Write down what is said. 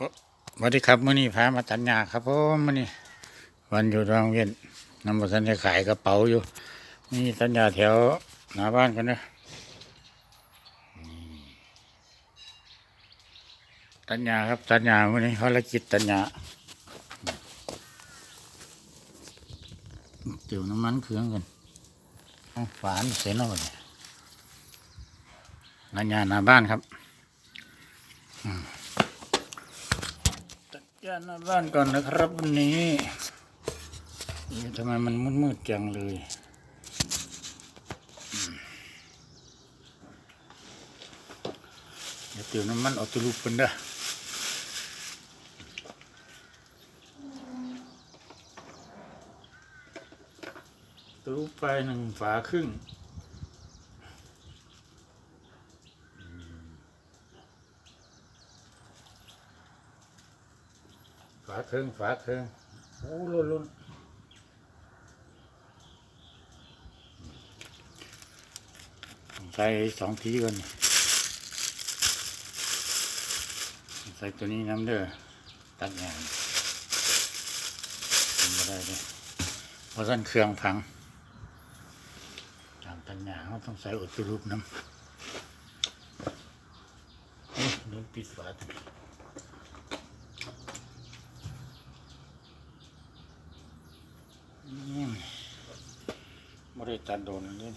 สวัสดีครับมื่อนี้พามาตัญญาครับผมมื่อนี้วันอยู่โรงเรียนนำบทันได้ขายกระเป๋าอยู่ นี่ตัญญาแถวหน้าบ้านกันนะตัญญาครับตัญญามื่อนี้ภารกิจตัญญาเดี๋ยวน้ำมันเครื่องกันฝานเสร็จแล้วบัดนี้ตัญญาหน้าบ้านครับ ดการหน้าบ้านก่อนนะครับวันนี้นี่ทำไมมันมืดๆจังเลยเดี๋ยวเติมน้ำมันออกตัวลูกเป็นด้อตัวลูกไปหนึ่งฝาครึ่ง ฝาครึ่งฝาครึ่งโอ้ล้นล้นใส่สองทีก่อนใส่ตัวนี้น้ำเด้อตัดงานทำไม่ได้เลยเพราะท่านเครื่องพังตามตัญญาเขาต้องใส่อุดรูปน้ำโอ้ยลืมปิดฝาตัวนี้ อืม ไม่ได้จัดโดนอันนี้